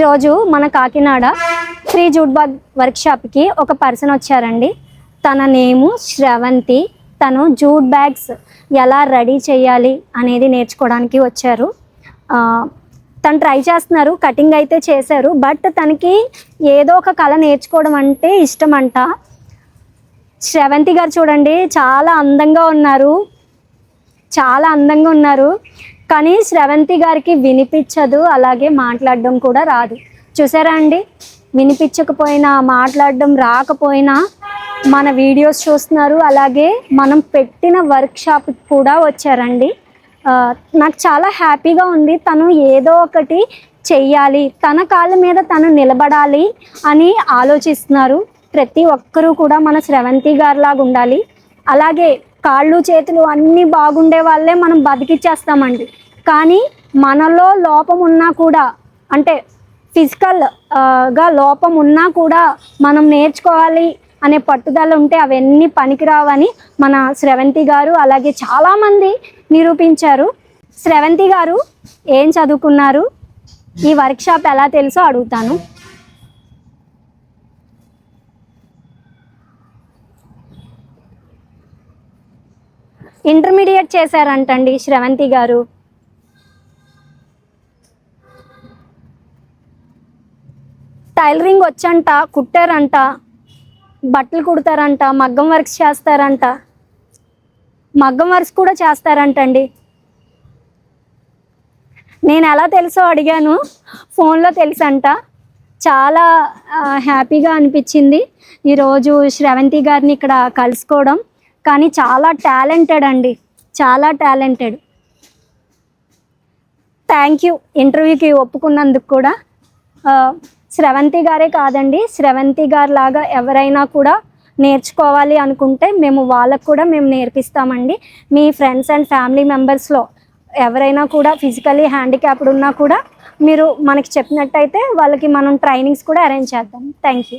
ఈరోజు మన Kakinada free jute bag వర్క్షాప్కి ఒక పర్సన్ వచ్చారండి. తన నేము శ్రవంతి తను జూట్ బ్యాగ్స్ ఎలా రెడీ చేయాలి అనేది నేర్చుకోవడానికి వచ్చారు. తను ట్రై చేస్తున్నారు కటింగ్ అయితే చేశారు బట్ తనకి ఏదో ఒక కళ నేర్చుకోవడం అంటే ఇష్టం అంట. శ్రవంతి గారు చూడండి చాలా అందంగా ఉన్నారు. చాలా అందంగా ఉన్నారు. కానీ శ్రవంతి గారికి వినిపించదు అలాగే మాట్లాడడం కూడా రాదు. చూసారా అండి? వినిపించకపోయినా మాట్లాడడం రాకపోయినా మన వీడియోస్ చూస్తున్నారు అలాగే మనం పెట్టిన వర్క్షాప్ కూడా వచ్చారండి. నాకు చాలా హ్యాపీగా ఉంది తను ఏదో ఒకటి చెయ్యాలి తన కాళ్ళ మీద తను నిలబడాలి అని ఆలోచిస్తున్నారు. ప్రతి ఒక్కరూ కూడా మన శ్రవంతి గారిలాగా ఉండాలి. అలాగే కాళ్ళు చేతులు అన్నీ బాగుండే వాళ్ళే మనం బతికిచ్చేస్తామండి. కానీ మనలో లోపం ఉన్నా కూడా అంటే ఫిజికల్గా లోపం ఉన్నా కూడా మనం నేర్చుకోవాలి అనే పట్టుదల ఉంటే అవన్నీ పనికిరావని మన స్రవంతి గారు అలాగే చాలామంది నిరూపించారు. స్రవంతి గారు ఏం చదువుకున్నారు? ఈ వర్క్షాప్ ఎలా తెలుసో అడుగుతాను. ఇంటర్మీడియట్ చేశారంటండి శ్రవంతి గారు. టైలరింగ్ వచ్చంట కుట్టారంట బట్టలు కుడతారంట మగ్గం వర్క్స్ చేస్తారంట. మగ్గం వర్క్స్ కూడా చేస్తారంటండి. నేను ఎలా తెలుసో అడిగాను ఫోన్లో తెలుసంట. చాలా హ్యాపీగా అనిపించింది. ఈరోజు శ్రవంతి గారిని ఇక్కడ కలుసుకోవడం. కానీ చాలా టాలెంటెడ్ అండి. చాలా టాలెంటెడ్. థ్యాంక్ యూ ఇంటర్వ్యూకి ఒప్పుకున్నందుకు కూడా. శ్రవంతి స్రవంతి గారే కాదండి స్రవంతి గారు లాగా ఎవరైనా కూడా నేర్చుకోవాలి అనుకుంటే మేము వాళ్ళకు కూడా మేము నేర్పిస్తామండి. మీ ఫ్రెండ్స్ అండ్ ఫ్యామిలీ మెంబర్స్లో ఎవరైనా కూడా ఫిజికలీ హ్యాండిక్యాప్డ్ ఉన్నా కూడా మీరు మనకి చెప్పినట్టయితే వాళ్ళకి మనం ట్రైనింగ్స్ కూడా అరేంజ్ చేద్దాం. Thank you.